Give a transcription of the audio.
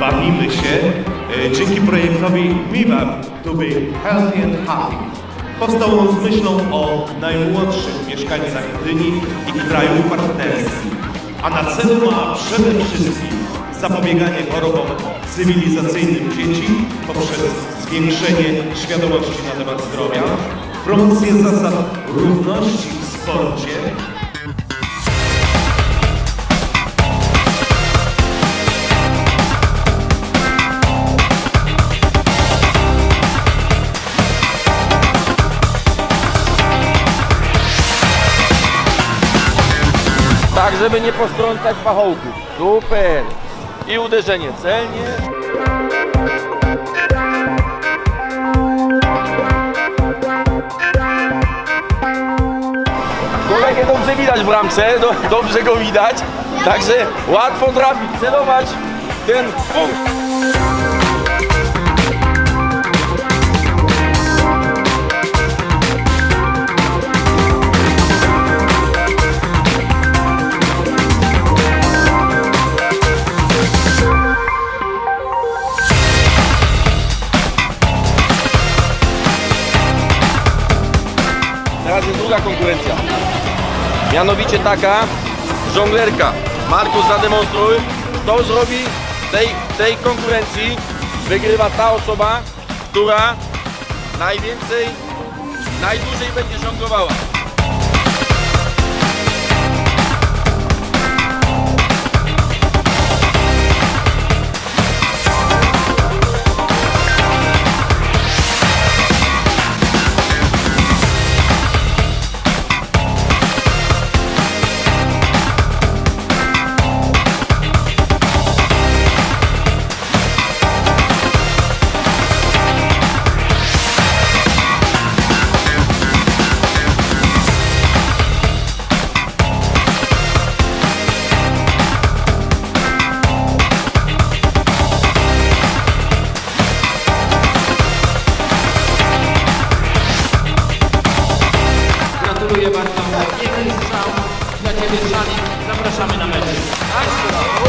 bawimy się e, dzięki projektowi MIWAP to be healthy and happy. Powstał on z myślą o najmłodszych mieszkańcach Gdyni i krajów partnerskich, a na celu ma przede wszystkim zapobieganie chorobom cywilizacyjnym dzieci poprzez zwiększenie świadomości na temat zdrowia, promocję zasad równości w sporcie Tak, żeby nie postrącać pachołków. Super. I uderzenie celnie. Kolegę dobrze widać w bramce, do, dobrze go widać. Także łatwo trafić, celować ten punkt. Jest druga konkurencja. Mianowicie taka żonglerka. Markus zademonstruj. Kto zrobi tej, tej konkurencji wygrywa ta osoba, która najwięcej, najdłużej będzie żonglowała. Gratuluję bardzo. Jeden strzał dla Ciebie Szalik. Zapraszamy na mecz. Tak?